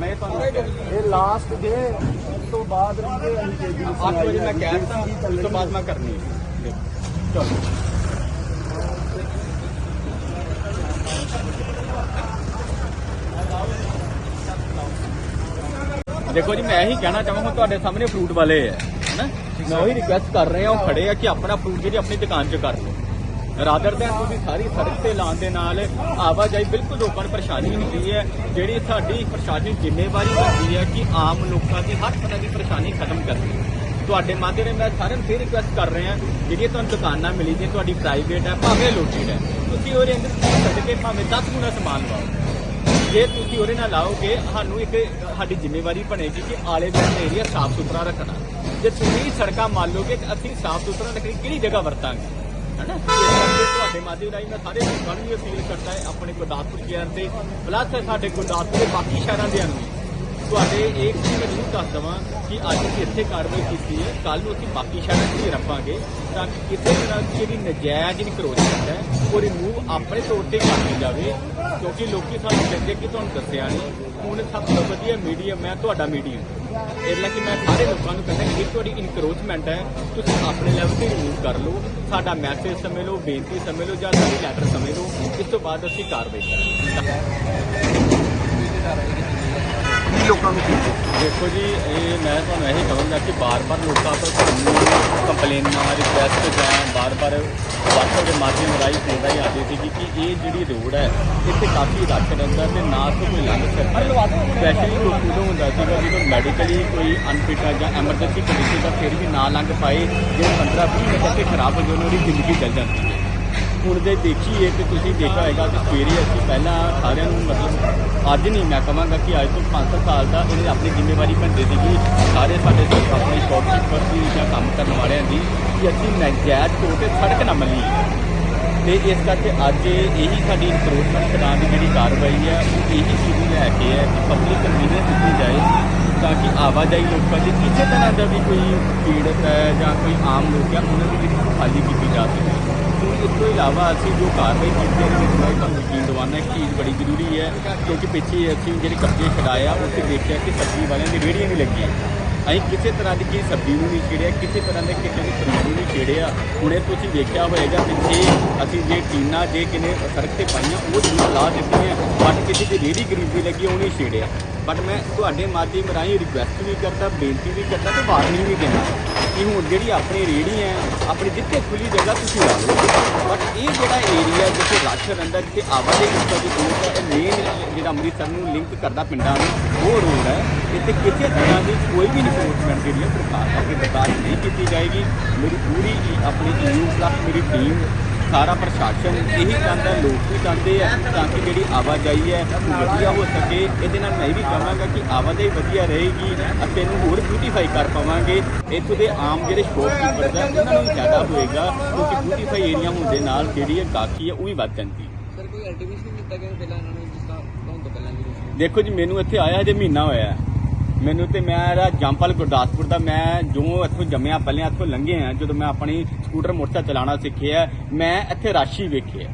ਇਹ ਤੁਹਾਨੂੰ ਕਿਹਾ। ਇਹ ਲਾਸਟ ਦੇ ਉਸ ਤੋਂ ਬਾਅਦ ਵੀ ਅਸੀਂ ਤੇਜ਼ੀ ਨਾਲ ਅੱਠ ਵਜੇ ਮੈਂ ਕਹਿ ਦਿੱਤਾ ਉਸ ਤੋਂ ਬਾਅਦ ਮੈਂ ਕਰਨੀ ਹੈ ਚਲੋ ਦੇਖੋ ਜੀ ਮੈਂ ਇਹੀ ਕਹਿਣਾ ਚਾਹਾਂਗਾ ਤੁਹਾਡੇ ਸਾਹਮਣੇ ਫਰੂਟ ਵਾਲੇ ਹੈ ਹੈਨਾ ਮੈਂ ਉਹੀ ਰਿਕੁਐਸਟ ਕਰ ਰਿਹਾ ਉਹ ਖੜੇ ਆ ਕਿ ਆਪਣਾ ਫਰੂਟ ਜਿਹੜੀ ਆਪਣੀ ਦੁਕਾਨ 'ਚ ਕਰ ਲਓ ਰਾਦਰ ਦੈਨ ਤੁਸੀਂ ਸਾਰੀ ਸੜਕ ਤੇ ਲਾਉਣ ਦੇ ਨਾਲ ਆਵਾਜਾਈ ਬਿਲਕੁਲ ਲੋਕਾਂ ਨੂੰ ਪਰੇਸ਼ਾਨੀ ਹੁੰਦੀ ਹੈ। ਜਿਹੜੀ ਸਾਡੀ ਪ੍ਰਸ਼ਾਸਨਿਕ ਜ਼ਿੰਮੇਵਾਰੀ ਬਣਦੀ ਹੈ ਕਿ ਆਮ ਲੋਕਾਂ ਦੀ ਹਰ ਤਰ੍ਹਾਂ ਦੀ ਪਰੇਸ਼ਾਨੀ ਖਤਮ ਕਰਨੀ। ਤੁਹਾਡੇ ਮਾਧਿਅਮ ਨਾਲ ਮੈਂ ਸਾਰਿਆਂ ਨੂੰ ਫਿਰ ਰਿਕੁਐਸਟ ਕਰ ਰਿਹਾ ਜਿਹੜੀਆਂ ਤੁਹਾਨੂੰ ਦੁਕਾਨਾਂ ਮਿਲੀ ਜੇ ਤੁਹਾਡੀ ਪ੍ਰਾਈਵੇਟ ਹੈ, ਭਾਵੇਂ ਲੋਟਿਡ ਹੈ। ਤੁਸੀਂ ਉਹਦੇ ਅੰਦਰ ਸੱਜ ਕੇ ਭਾਵੇਂ 10 ਗੁਣਾ ਸਮਾਨ ਲਾਓ। ਜੇ ਤੁਸੀਂ ਉਹਦੇ ਨਾਲ ਲਾਓਗੇ, ਸਾਨੂੰ ਇੱਕ ਸਾਡੀ ਜ਼ਿੰਮੇਵਾਰੀ ਬਣੇਗੀ ਕਿ ਆਲੇ ਦੁਆਲੇ ਏਰੀਆ ਸਾਫ਼ ਸੁਥਰਾ ਰੱਖਣਾ। ਜੇ ਤੁਸੀਂ ਸੜਕਾਂ ਮੰਨ ਲਓਗੇ ਅਸੀਂ ਸਾਫ਼ ਸੁਥਰਾ ਰੱਖਣੀ, ਕਿਹੜੀ ਜਗ੍ਹਾ ਵਰਤਾਂਗੇ? ਹਨਾ ਇਸ ਤੁਹਾਡੇ ਮਾਧਿਅਮ ਰਾਹੀਂ ਮੈਂ ਸਾਰੇ ਲੋਕਾਂ ਨੂੰ ਵੀ ਅਪੀਲ ਕਰਦਾ ਹੈ, ਆਪਣੇ ਗੁਰਦਾਸਪੁਰ ਸ਼ਹਿਰ ਤੇ ਪਲੱਸ ਸਾਡੇ ਗੁਰਦਾਸਪੁਰ ਦੇ ਬਾਕੀ ਸ਼ਹਿਰਾਂ ਦੇ ਨੂੰ ਤੁਹਾਡੇ ਇਹ ਚੀਜ਼ ਮੈਂ ਜ਼ਰੂਰ ਦੱਸ ਦਵਾਂ ਕਿ ਅੱਜ ਅਸੀਂ ਇੱਥੇ ਕਾਰਵਾਈ ਕੀਤੀ ਹੈ। ਕੱਲ ਨੂੰ ਅਸੀਂ ਬਾਕੀ ਸ਼ਹਿਰਾਂ 'ਚ ਵੀ ਰੱਖਾਂਗੇ ਤਾਂ ਕਿ ਕਿਸੇ ਤਰ੍ਹਾਂ ਦੀ ਜਿਹੜੀ ਨਜਾਇਜ਼ ਇਨਕਰੋਚਮੈਂਟ ਹੈ ਉਹ ਰਿਮੂਵ ਆਪਣੇ ਤੌਰ ਤੇ ਕੀਤੀ ਜਾਵੇ, ਕਿਉਂਕਿ ਲੋਕੀ ਸਾਨੂੰ ਕਹਿੰਦੇ ਕਿ ਤੁਹਾਨੂੰ ਦੱਸਿਆ ਨਹੀਂ ਹੁਣ ਸਭ ਤੋਂ ਵਧੀਆ ਮੀਡੀਅਮ ਹੈ ਤੁਹਾਡਾ ਮੀਡੀਅਮ ਇਸ ਲਈ ਕਿ ਮੈਂ ਸਾਰੇ ਲੋਕਾਂ ਨੂੰ ਕਹਿੰਦਾ ਕਿ ਇਹ ਤੁਹਾਡੀ ਇਨਕਰੋਚਮੈਂਟ ਹੈ, ਤੁਸੀਂ ਆਪਣੇ ਲੈਵਲ ਤੇ ਰਿਮੂਵ ਕਰ ਲਓ, ਸਾਡਾ ਮੈਸੇਜ ਸਮਝ ਲਓ, ਬੇਨਤੀ ਸਮਝ ਲਓ, ਜਾਂ ਸਾਡੀ ਲੈਟਰ ਸਮਝ ਲਓ, ਇਸ ਤੋਂ ਬਾਅਦ ਅਸੀਂ ਕਾਰਵਾਈ ਕਰਾਂਗੇ। ਦੇਖੋ ਜੀ, ਇਹ ਮੈਂ ਤੁਹਾਨੂੰ ਇਹੀ ਕਹਾਂਗਾ ਕਿ ਬਾਰ-ਬਾਰ ਲੋਕਾਂ ਤੋਂ ਤੁਹਾਨੂੰ ਕੰਪਲੇਨਾਂ ਰਿਕੁਐਸਟ ਜਾਂ ਬਾਰ-ਬਾਰ WhatsApp ਦੇ ਮਾਧਿਅਮ ਰਾਹੀਂ ਫੋਨ ਹੀ ਆਉਂਦੀ ਸੀ ਕਿ ਇਹ ਜਿਹੜੀ ਰੋਡ ਹੈ, ਇੱਥੇ ਕਾਫੀ ਰੱਖ ਰਹਿੰਦਾ ਤੇ ਨਾ ਤੋਂ ਕੋਈ ਲੰਘ ਸਕਦਾ। ਸਪੈਸ਼ਲੀ ਕੋਈ ਉਦੋਂ ਹੁੰਦਾ ਸੀਗਾ ਜਦੋਂ ਮੈਡੀਕਲੀ ਕੋਈ ਅਨਫਿਟ ਹੈ ਜਾਂ ਐਮਰਜੈਂਸੀ ਕੰਡੀਸ਼ਨ ਦਾ ਫਿਰ ਵੀ ਨਾ ਲੰਘ ਪਾਏ, ਜੇ 15-20 ਮਿੰਟ ਤੱਕ ਖਰਾਬ ਹੋ ਗਏ ਜਾਣ ਉਹਦੀ ਜ਼ਿੰਦਗੀ ਚੱਲ ਜਾਂਦੀ ਹੈ। ਹੁਣ ਜੇ ਦੇਖੀਏ ਕਿ ਤੁਸੀਂ ਦੇਖਿਆ ਹੋਏਗਾ ਕਿ ਸਵੇਰੇ ਅਸੀਂ ਪਹਿਲਾਂ ਸਾਰਿਆਂ ਨੂੰ ਮਤਲਬ ਅੱਜ ਨਹੀਂ, ਮੈਂ ਕਹਾਂਗਾ ਕਿ ਅੱਜ ਤੋਂ 5 ਸਾਲ ਦਾ ਇਹਨੇ ਆਪਣੀ ਜ਼ਿੰਮੇਵਾਰੀ ਬਣਦੇ ਸੀਗੀ ਸਾਰੇ ਸਾਡੇ ਆਪਣੇ ਸ਼ੌਪਕੀਪਰ ਦੀ ਜਾਂ ਕੰਮ ਕਰਨ ਵਾਲਿਆਂ ਦੀ ਕਿ ਅਸੀਂ ਨਜਾਇਜ਼ ਤੌਰ ਤੇ ਸੜਕ ਨਾ ਮੱਲੀਏ ਤੇ ਇਸ ਕਰਕੇ ਅੱਜ ਇਹੀ ਸਾਡੀ ਇਨਕਰੋਚਮੈਂਟ ਕਰਾਉਣ ਦੀ ਜਿਹੜੀ ਕਾਰਵਾਈ ਹੈ, ਉਹ ਇਹੀ ਸ਼ੁਰੂ ਲੈ ਕੇ ਹੈ ਕਿ ਪਬਲਿਕ ਕਨਵੀਨੀਅੰਸ ਦਿੱਤੀ ਜਾਏ। ਤਾਂ ਕਿ ਆਵਾਜਾਈ ਲੋਕਾਂ ਦੀ ਕਿਸੇ ਤਰ੍ਹਾਂ ਦਾ ਵੀ ਕੋਈ ਪੀੜਤ ਹੈ ਜਾਂ ਕੋਈ ਆਮ ਲੋਕ ਹੈ, ਉਹਨਾਂ ਦੀ ਜਿਹੜੀ ਖਾਲੀ ਕੀਤੀ ਜਾ ਸਕੇ। ਇਸ ਤੋਂ ਇਲਾਵਾ ਅਸੀਂ ਜੋ ਕਾਰਵਾਈ ਕੀਤੀ ਹੈ ਵਿੱਚ ਮੈਂ ਤੁਹਾਨੂੰ ਯਕੀਨ ਦਿਵਾਉਣਾ ਇੱਕ ਚੀਜ਼ ਬੜੀ ਜ਼ਰੂਰੀ ਹੈ, ਕਿਉਂਕਿ ਪਿੱਛੇ ਅਸੀਂ ਜਿਹੜੇ ਕਬਜ਼ੇ ਛਡਾਇਆ ਉੱਥੇ ਦੇਖਿਆ ਕਿ ਸਬਜ਼ੀ ਵਾਲਿਆਂ ਦੀ ਰੇਹੜੀਆਂ ਨਹੀਂ ਲੱਗੀਆਂ। ਅਸੀਂ ਕਿਸੇ ਤਰ੍ਹਾਂ ਦੀ ਕੀ ਸਬਜ਼ੀ ਨੂੰ ਨਹੀਂ ਛੇੜਿਆ, ਕਿਸੇ ਤਰ੍ਹਾਂ ਦੇ ਕਿਸੇ ਦੀ ਫਰੂਟ ਨੂੰ ਨਹੀਂ ਛੇੜਿਆ। ਹੁਣੇ ਤੁਸੀਂ ਦੇਖਿਆ ਹੋਏਗਾ ਪਿੱਛੇ ਅਸੀਂ ਜੇ ਟੀਨਾ ਜੇ ਕਿਨੇ ਸੜਕ ਤੇ ਪਾਈਆਂ, ਉਹ ਜ਼ਰੂਰ ਲਾ ਦਿੱਤੀਆਂ, ਬਟ ਕਿਸੇ ਦੀ ਰੇਹੜੀ ਗਰੀਬੀ ਲੱਗੀ, ਉਹ ਨਹੀਂ ਛੇੜਿਆ। ਬਟ ਮੈਂ ਤੁਹਾਡੇ ਮਾਧਿਅਮ ਰਾਹੀਂ ਰਿਕੁਐਸਟ ਵੀ ਕਰਦਾ, ਬੇਨਤੀ ਵੀ ਕਰਦਾ ਤੇ ਵਾਰਨਿੰਗ ਵੀ ਦਿੰਦਾ। ਕਿ ਹੁਣ ਜਿਹੜੀ ਆਪਣੀ ਰੇਹੜੀ ਹੈ, ਆਪਣੀ ਜਿੱਥੇ ਖੁੱਲੀ ਜਗ੍ਹਾ ਤੁਸੀਂ ਲਾ ਲਓ। ਬਟ ਇਹ ਜਿਹੜਾ ਏਰੀਆ ਜਿੱਥੇ ਰਸ਼ ਰਹਿੰਦਾ, ਜਿੱਥੇ ਆਵਾਜਾਈ ਉੱਤੇ ਦੀ ਰੋਡ ਹੈ, ਇਹ ਮੇਨ ਜਿਹੜਾ ਅੰਮ੍ਰਿਤਸਰ ਨੂੰ ਲਿੰਕ ਕਰਦਾ ਪਿੰਡਾਂ ਨੂੰ, ਉਹ ਰੋਡ ਹੈ। ਇੱਥੇ ਕਿਸੇ ਤਰ੍ਹਾਂ ਦੀ ਕੋਈ ਵੀ ਇਨਫੋਰਸਮੈਂਟ ਜਿਹੜੀ ਹੈ, ਸਰਕਾਰ ਅੱਗੇ ਬਰਦਾਸ਼ਤ ਨਹੀਂ ਕੀਤੀ ਜਾਏਗੀ। ਮੇਰੀ ਪੂਰੀ ਆਪਣੀ ਯੂ ਪਲੱਸ ਮੇਰੀ ਟੀਮ ਸਾਰਾ ਪ੍ਰਸ਼ਾਸਨ ਇਹੀ ਚਾਹੁੰਦਾ ਲੋਕ ਵੀ ਚਾਹੁੰਦੇ ਆ ਤਾਂ ਕਿ ਜਿਹੜੀ ਆਵਾਜਾਈ ਹੈ ਉਹ ਵਧੀਆ ਹੋ ਸਕੇ। ਇਹਦੇ ਨਾਲ ਮੈਂ ਵੀ ਕਹਾਂਗਾ ਕਿ ਆਵਾਜਾਈ ਵਧੀਆ ਰਹੇਗੀ ਅਤੇ ਇਹਨੂੰ ਹੋਰ ਬਿਊਟੀਫਾਈ ਕਰ ਪਾਵਾਂਗੇ। ਇੱਥੋਂ ਦੇ ਆਮ ਜਿਹੜੇ ਸ਼ੋਪਕੀਪਰਸ ਆ ਉਹਨਾਂ ਨੂੰ ਫਾਇਦਾ ਹੋਏਗਾ ਕਿਉਂਕਿ ਬਿਊਟੀਫਾਈ ਏਰੀਆ ਹੋਣ ਦੇ ਨਾਲ ਜਿਹੜੀ ਇਹ ਗਾਹਕੀ ਹੈ ਉਹ ਵੀ ਵੱਧ ਜਾਂਦੀ ਹੈ। ਸਰ ਕੋਈ ਐਲਟੀਮੇਸ਼ਨ ਨਹੀਂ ਦਿੱਤਾ ਗਿਆ ਪਹਿਲਾਂ ਇਹਨਾਂ ਨੂੰ ਜਿਸ ਤਰ੍ਹਾਂ ਤੋਂ ਪਹਿਲਾਂ ਦੀ ਦੇਖੋ ਜੀ ਮੈਨੂੰ ਇੱਥੇ ਆਇਆ ਹਜੇ ਮਹੀਨਾ ਹੋਇਆ। ਹੈ। ਮੈਨੂੰ ਤੇ ਮੈਂ ਇਹਦਾ ਜੰਪਲ ਗੁਰਦਾਸਪੁਰ ਦਾ, ਮੈਂ ਜੋ ਇੱਥੋਂ ਜੰਮਿਆ, ਪਹਿਲੇ ਇੱਥੋਂ ਲੰਘੇ ਆ, ਜਦੋਂ ਮੈਂ ਆਪਣੀ ਸਕੂਟਰ ਮੋਟਰਸਾਈਕਲ ਚਲਾਉਣਾ ਸਿੱਖਿਆ ਮੈਂ ਇੱਥੇ ਰਾਸ਼ੀ ਵੇਖਿਆ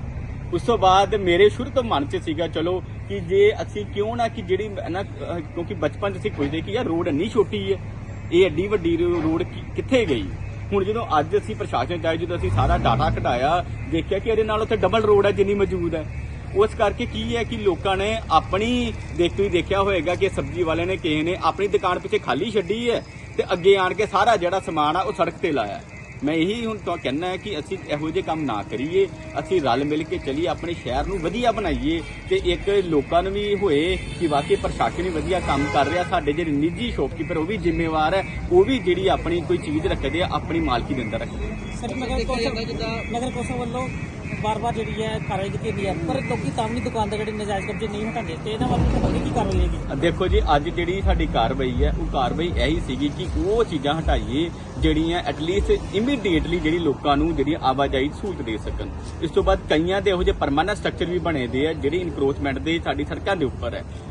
ਉਸ ਤੋਂ ਬਾਅਦ ਮੇਰੇ ਸ਼ੁਰੂ ਤੋਂ ਮਨ 'ਚ ਸੀਗਾ, ਚਲੋ ਕਿ ਜੇ ਅਸੀਂ ਕਿਉਂ ਨਾ ਕਿ ਜਿਹੜੀ ਨਾ ਕਿਉਂਕਿ ਬਚਪਨ 'ਚ ਅਸੀਂ ਪੁੱਛਦੇ ਕਿ ਯਾਰ ਰੋਡ ਇੰਨੀ ਛੋਟੀ ਹੈ, ਇਹ ਐਡੀ ਵੱਡੀ ਰੋਡ ਕਿੱਥੇ ਗਈ? ਹੁਣ ਜਦੋਂ ਅੱਜ ਅਸੀਂ ਪ੍ਰਸ਼ਾਸਨ ਚ ਜਦੋਂ ਅਸੀਂ ਸਾਰਾ ਡਾਟਾ ਘਟਾਇਆ ਦੇਖਿਆ ਕਿ ਇਹਦੇ ਨਾਲ ਉੱਥੇ ਡਬਲ ਰੋਡ ਹੈ ਜਿੰਨੀ ਮੌਜੂਦ ਹੈ। ਉਸ ਕਰਕੇ ਕੀ ਹੈ ਕਿ ਲੋਕਾਂ ਨੇ ਆਪਣੀ ਦੇਖੋ ਹੀ ਦੇਖਿਆ ਹੋਏਗਾ ਕਿ ਸਬਜ਼ੀ ਵਾਲੇ ਨੇ, ਕਿਸੇ ਨੇ ਆਪਣੀ ਦੁਕਾਨ ਪਿੱਛੇ ਖਾਲੀ ਛੱਡੀ ਹੈ ਤੇ ਅੱਗੇ ਆਣ ਕੇ ਸਾਰਾ ਜਿਹੜਾ ਸਮਾਨ ਆ ਉਹ ਸੜਕ ਤੇ ਲਾਇਆ ਮੈਂ ਇਹੀ ਹੁਣ ਤਾਂ ਕਹਿਣਾ ਹੈ ਕਿ ਅਸੀਂ ਇਹੋ ਜਿਹੇ ਕੰਮ ਨਾ ਕਰੀਏ, ਅਸੀਂ ਰਲ ਮਿਲ ਕੇ ਚੱਲੀਏ, ਆਪਣੇ ਸ਼ਹਿਰ ਨੂੰ ਵਧੀਆ ਬਣਾਈਏ ਤੇ ਇੱਕ ਲੋਕਾਂ ਨੂੰ ਵੀ ਹੋਏ ਕਿ ਵਾਕਈ ਪ੍ਰਸ਼ਾਸਨ ਹੀ ਵਧੀਆ ਕੰਮ ਕਰ ਰਿਹਾ, ਸਾਡੇ ਜਿਹੜੇ ਨਿੱਜੀ ਸ਼ੌਪਕੀਪਰ ਉਹ ਵੀ ਜ਼ਿੰਮੇਵਾਰ ਹੈ, ਉਹ ਵੀ ਜਿਹੜੀ ਆਪਣੀ ਕੋਈ ਚੀਜ਼ ਰੱਖਦੇ ਆ, ਆਪਣੀ ਮਾਲਕੀ ਦੇ ਅੰਦਰ ਰੱਖਦੇ ਸਰ ਨਗਰ ਕੌਂਸਲ ਵੱਲੋਂ ਬਾਰ-ਬਾਰ ਜਿਹੜੀ ਹੈ ਕਾਰਵਾਈ ਕੀਤੀ ਜਾਂਦੀ ਹੈ। ਪਰ ਲੋਕੀ ਤਾਂ ਵੀ ਦੁਕਾਨ ਦੇ ਜਿਹੜੇ ਨਜਾਇਜ਼ ਕਬਜ਼ੇ ਨਹੀਂ ਹਟਾਉਂਦੇ ਤੇ ਇਹਨਾਂ ਵੱਲ ਅੱਗੇ ਕੀ ਕਾਰਵਾਈ ਹੋਏਗੀ। ਦੇਖੋ ਜੀ, ਅੱਜ ਜਿਹੜੀ ਸਾਡੀ ਕਾਰਵਾਈ ਹੈ, ਉਹ ਕਾਰਵਾਈ ਇਹੀ ਸੀਗੀ ਕਿ ਉਹ ਚੀਜ਼ਾਂ ਹਟਾਈਏ ਜਿਹੜੀਆਂ ਐਟਲੀਸਟ ਇਮੀਡੀਏਟਲੀ ਜਿਹੜੀ ਲੋਕਾਂ ਨੂੰ ਜਿਹੜੀ ਆਵਾਜਾਈ ਸਹੂਲਤ ਦੇ ਸਕਣ। ਇਸ ਤੋਂ ਬਾਅਦ ਕਈਆਂ ਦੇ ਇਹੋ ਜਿਹੇ ਪਰਮਾਨੈਂਟ ਸਟਰਕਚਰ ਵੀ ਬਣੇ ਦੇ ਆ, ਜਿਹੜੀ ਇਨਕਰੋਚਮੈਂਟ ਦੇ ਸਾਡੀ ਸੜਕਾਂ ਦੇ ਉੱਪਰ ਹੈ।